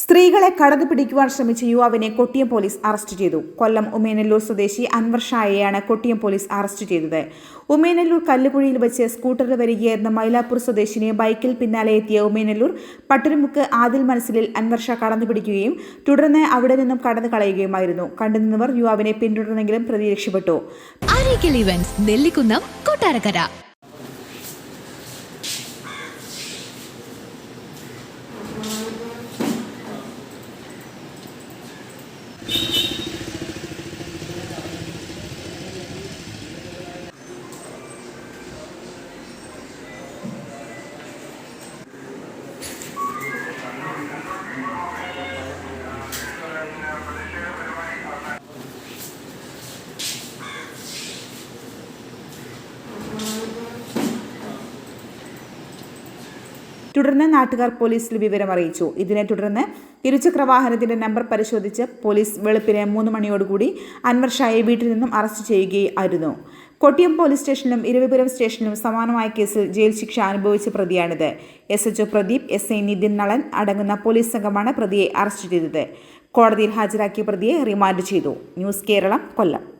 സ്ത്രീകളെ കടന്നു പിടിക്കുവാൻ ശ്രമിച്ച യുവാവിനെ കൊട്ടിയം പോലീസ് അറസ്റ്റ് ചെയ്തു. കൊല്ലം ഉമേനല്ലൂർ സ്വദേശി അൻവർ ഷായെയാണ് കൊട്ടിയം പോലീസ് അറസ്റ്റ് ചെയ്തത്. ഉമേനല്ലൂർ കല്ലുകുഴിയിൽ വെച്ച് സ്കൂട്ടറിൽ വരികയായിരുന്ന മൈലാപ്പൂർ സ്വദേശിനെ ബൈക്കിൽ പിന്നാലെ എത്തിയ ഉമേനല്ലൂർ പട്ടിരുമുക്ക് ആദിൽ മനസ്സിലിൽ അൻവർ ഷാ കടന്നു പിടിക്കുകയും തുടർന്ന് അവിടെ നിന്നും കടന്നു കളയുകയുമായിരുന്നു. കണ്ടുനിന്നവർ യുവാവിനെ പിന്തുടർന്നെങ്കിലും പ്രതി രക്ഷപ്പെട്ടു. തുടർന്ന് നാട്ടുകാർ പോലീസിൽ വിവരം അറിയിച്ചു. ഇതിനെ തുടർന്ന് ഇരുചക്ര വാഹനത്തിന്റെ നമ്പർ പരിശോധിച്ച് പോലീസ് വെളുപ്പിന് മൂന്ന് മണിയോടുകൂടി അൻവർ ഷായെ വീട്ടിൽ നിന്നും അറസ്റ്റ് ചെയ്യുകയായിരുന്നു. കൊട്ടിയം പോലീസ് സ്റ്റേഷനിലും ഇരവിപുരം സ്റ്റേഷനിലും സമാനമായ കേസിൽ ജയിൽ ശിക്ഷ അനുഭവിച്ച പ്രതിയാണിത്. S H Pradeep S I Nithin Nalan അടങ്ങുന്ന പോലീസ് സംഘമാണ് പ്രതിയെ അറസ്റ്റ് ചെയ്തത്. കോടതിയിൽ ഹാജരാക്കിയ പ്രതിയെ റിമാൻഡ് ചെയ്തു. ന്യൂസ് കേരളം കൊല്ലം.